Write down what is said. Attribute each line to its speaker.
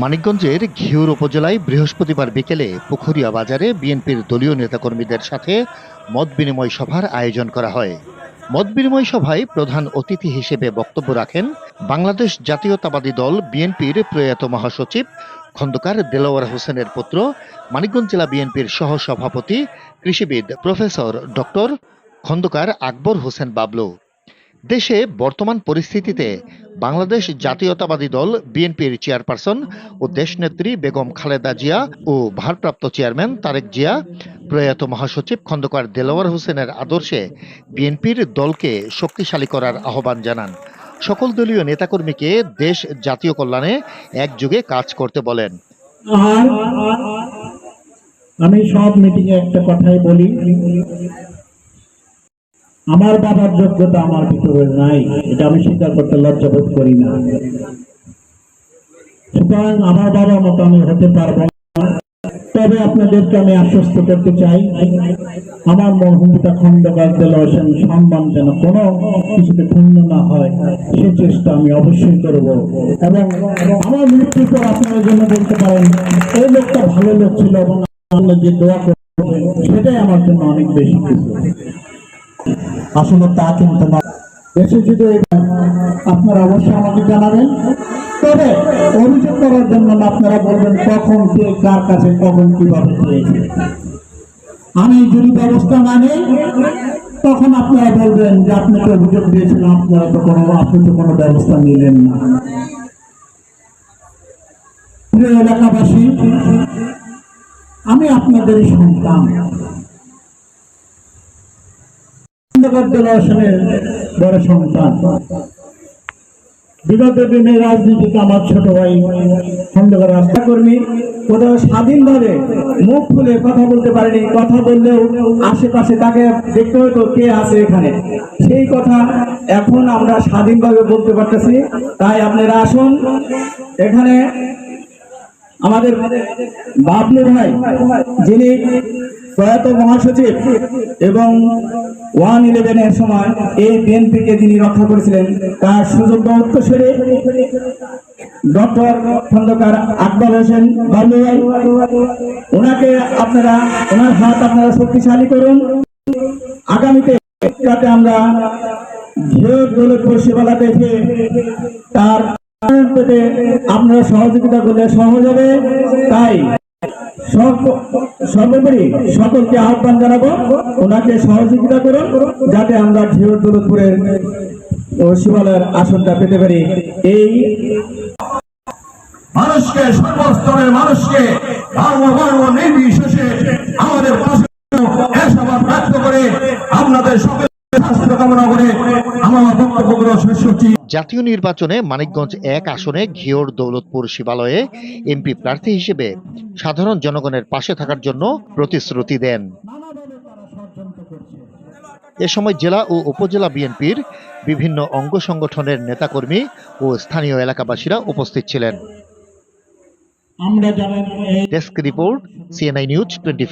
Speaker 1: মানিকগঞ্জের ঘিওর উপজেলায় বৃহস্পতিবার বিকেলে পুখুরিয়া বাজারে বিএনপির দলীয় নেতাকর্মীদের সাথে মত বিনিময় সভার আয়োজন করা হয়। মত বিনিময় সভায় প্রধান অতিথি হিসেবে বক্তব্য রাখেন বাংলাদেশ জাতীয়তাবাদী দল বিএনপির প্রয়াত মহাসচিব, খন্দকার দেলোয়ার হোসেনের পুত্র, মানিকগঞ্জ জেলা বিএনপির সহ সভাপতি কৃষিবিদ প্রফেসর ডক্টর খন্দকার আকবর হোসেন বাবলু। দেশে বর্তমান পরিস্থিতিতে বাংলাদেশ জাতীয়তাবাদী দল, বিএনপির চেয়ারপারসন ও দেশনেত্রী বেগম খালেদা জিয়া ও ভারপ্রাপ্ত চেয়ারম্যান তারেক জিয়া, প্রয়াত মহাসচিব খন্দকার দেলোয়ার হোসেনের আদর্শে বিএনপির দলকে শক্তিশালী করার আহ্বান জানান। সকল দলীয় নেতাকর্মীকে দেশ জাতীয় কল্যাণে একযোগে কাজ করতে বলেন।
Speaker 2: আমি সব মিটিং এ একটা কথাই বলি। আমার বাবার যোগ্যতা আমার ভিতরে নাই, এটা আমি স্বীকার করতে লজ্জাবোধ করি না। সুতরাং আমার বাবার মতো আমি হতে পারব তবে আপনাদেরকে আমি আশ্বস্ত করতে চাই, আমার মরহুমিতা খন্দকার দেল হোসেন সম্মান যেন কোনো কিছুতে ক্ষুণ্ণ না হয়, সে চেষ্টা আমি অবশ্যই করব। এবং আমার মৃত্যুর পর আপনারা জন্য বলতে পারেন, এই লোকটা ভালো লোক ছিল এবং আমরা যে দোয়া করবেন সেটাই আমার জন্য অনেক বেশি কিছু। আসলে তা কিন্তু না। যদি আপনারা অবশ্যই আমাকে জানাবেন, তবে অভিযোগ করার জন্য আপনারা বলবেন কখন, কে, কার কাছে, কখন, কীভাবে পেয়েছে আমি যদি ব্যবস্থা না নেই, তখন আপনারা বলবেন যে আপনি তো অভিযোগ দিয়েছেন আপনারা তো কোনো, আপনি তো কোনো ব্যবস্থা নিলেন না। এলাকাবাসী, আমি আপনাদেরই সন্তান। বড় সন্তান। বিগত দিনে রাজনীতিতে আমার ছোট ভাই খন্দকার রাস্তা কর্মী কোথাও স্বাধীনভাবে মুখ খুলে কথা বলতে পারেনি, কথা বললেও আশেপাশে তাকে দেখতে হতো কে আছে এখানে। সেই কথা এখন আমরা স্বাধীনভাবে বলতে পারতেছি। তাই আপনারা আসুন, এখানে আমাদের বাবলু ভাই, যিনি প্রয়াত মহাসচিব এবং ওয়ান ইলেভেনের সময় এই বিএনপিকে যিনি রক্ষা করেছিলেন, তার সুযোগ্য উত্তরসূরি ডক্টর খন্দকার আকবর হোসেন বাবলু ওনাকে আপনারা, ওনার হাত আপনারা শক্তিশালী করুন। আগামীতে আমরা দৌলতপুর শিবালা দেখে তার আপনারা সহযোগিতা করলে সহজ হবে। তাই সর্বোপরি সকলকে আহ্বান জানাব। ওনাকে সহযোগিতা করুন, যাতে আমরা ঝিওর দৌলতপুরের শিবালয়ের আসনটা পেতে পারি। এই
Speaker 3: মানুষকে, সর্বস্তরের মানুষকে নির্বিশেষে আমাদের পাশে করে আপনাদের সকলের স্বাস্থ্য কামনা করে আমার বক্তব্যগুলো শেষ করছি।
Speaker 1: জাতীয় নির্বাচনে মানিকগঞ্জ এক আসনে ঘিওর দৌলতপুর শিবালয়ে এমপি প্রার্থী হিসেবে সাধারণ জনগণের পাশে থাকার জন্য প্রতিশ্রুতি দেন। এ সময় জেলা ও উপজেলা বিএনপির বিভিন্ন অঙ্গ সংগঠনের নেতাকর্মী ও স্থানীয় এলাকাবাসীরা উপস্থিত ছিলেন। Desk report CNI news twenty